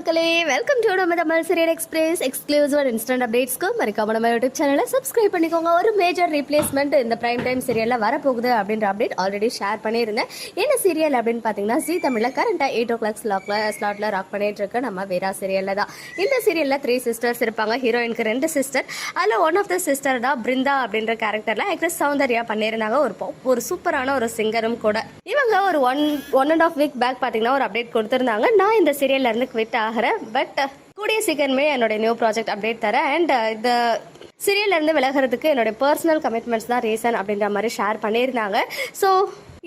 மக்களே welcome to நம்ம Tamil serial express exclusive instant அப்டேட்ஸ்க்கு மறக்காம நம்ம யூடியூப் சேனலை சப்ஸ்கிரைப் பண்ணிக்கோங்க. ஒரு மேஜர் ரீப்ளேஸ்மெண்ட் இந்த பிரைம் டைம் சீரியலில் வரப்போகுது அப்படின்ற அப்டேட் ஆல்ரெடி ஷேர் பண்ணியிருந்தேன். என்ன சீரியல் அப்படின்னு பார்த்தீங்கன்னா ஜி தமிழில் கரண்ட்டாக எயிட் ஓ கிளாக் ஸ்லாக்ல ஸ்லாட்டில் ராக் பண்ணிட்டு இருக்க. நம்ம வேறா சீரியலில் தான். இந்த சீரியலில் த்ரீ சிஸ்டர்ஸ் இருப்பாங்க. ஹீரோயினுக்கு ரெண்டு சிஸ்டர் அதில் ஒன் ஆஃப் த சிஸ்டர் தான் பிருந்தா அப்படின்ற கேரக்டரில் ஆக்ட்ரஸ் சௌந்தர்யா பண்ணியிருந்தாங்க. ஒரு ஒரு சூப்பரான ஒரு சிங்கரும் கூட. இவங்க ஒரு one one and half week back பார்த்தீங்கன்னா ஒரு அப்டேட் கொடுத்துருந்தாங்க. நான் இந்த சீரியல்ல இருந்து குவிட் ஆகிறேன். பட் கூடிய சீக்கிரமே என்னோட நியூ ப்ராஜெக்ட் அப்டேட் தரேன். அண்ட் இந்த சீரியல்ல இருந்து விலகிறதுக்கு என்னோட பர்சனல் கமிட்மெண்ட்ஸ் தான் ரீசன் அப்படின்ற மாதிரி ஷேர் பண்ணியிருந்தாங்க. ஸோ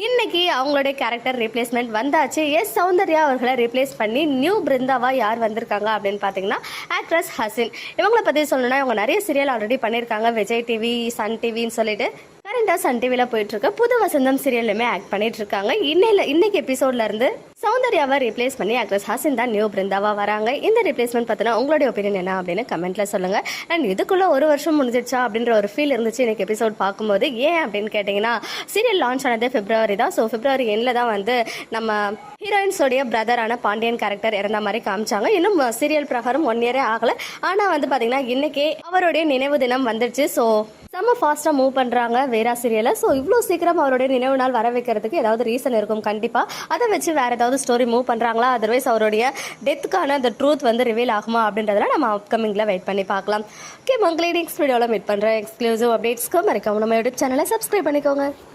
இன்னைக்கு அவங்களுடைய கேரக்டர் ரீப்ளேஸ்மெண்ட் வந்தாச்சு. எஸ் சௌந்தர்யா அவர்களை ரீப்ளேஸ் பண்ணி நியூ பிருந்தாவா யார் வந்திருக்காங்க அப்படின்னு பார்த்தீங்கன்னா ஆக்ட்ரஸ் ஹசின். இவங்களை பற்றி சொல்லணும்னா இவங்க நிறைய சீரியல் ஆல்ரெடி பண்ணியிருக்காங்க. விஜய் டிவி சன் டிவின்னு சொல்லிட்டு. கரண்டா சன் டிவியில் போயிட்டு இருக்க புது வசந்தம் சீரியல்லுமே ஆக்ட் பண்ணிட்டு இருக்காங்க இன்னையில இன்னைக்கு எபிசோட்ல இருந்து சௌந்தர்யாவை ரீப்ளேஸ் பண்ணி ஆக்ட்ரஸ் ஹாசின் தான் நியூ பிருந்தாவா வராங்க. இந்த ரீப்ளேஸ்மெண்ட் பார்த்தீங்கன்னா உங்களுடைய ஒப்பீனியன் என்ன அப்படின்னு கமெண்ட்ல சொல்லுங்க. அண்ட் இதுக்குள்ள ஒரு வருஷம் முடிஞ்சிடுச்சா அப்படின்ற ஒரு ஃபீல் இருந்துச்சு இன்னைக்கு எபிசோட் பார்க்கும்போது. ஏன் அப்படின்னு கேட்டிங்கன்னா சீரியல் லான்ச் ஆனது பிப்ரவரி தான். ஸோ பிப்ரவரி எண்ணில் தான் வந்து நம்ம ஹீரோயின்ஸோடைய பிரதரான பாண்டியன் கேரக்டர் இறந்த மாதிரி காமிச்சாங்க. இன்னும் சீரியல் பிரகாரம் ஒன் இயரே ஆகலை. ஆனால் வந்து பார்த்தீங்கன்னா இன்னைக்கே அவருடைய நினைவு தினம் வந்துடுச்சு. ஸோ செம்ம ஃபாஸ்ட்டாக மூவ் பண்ணுறாங்க வேறா சீரியலை ஸோ இவ்வளோ சீக்கிரம் அவருடைய நினைவு நாள் வர வைக்கிறதுக்கு ஏதாவது ரீசன் இருக்கும் கண்டிப்பாக அதை வச்சு வேறு ஏதாவது ஸ்டோரி மூவ் பண்ணுறாங்களா அதர்வைஸ் அவருடைய டெத்துக்கான அந்த ட்ரூத் வந்து ரிவீல் ஆகுமா அப்படின்றதெல்லாம் நம்ம அப்கமிங்கில் வெயிட் பண்ணி பார்க்கலாம். ஓகே மங்களே நெக்ஸ்ட் வீடியோவில் மீட் பண்ணுறேன் எக்ஸ்க்ளூசிவ் அப்டேட்ஸ்க்கு மறக்காம நம்ம யூடியூப் சேனலை சப்ஸ்கிரைப் பண்ணிக்கோங்க.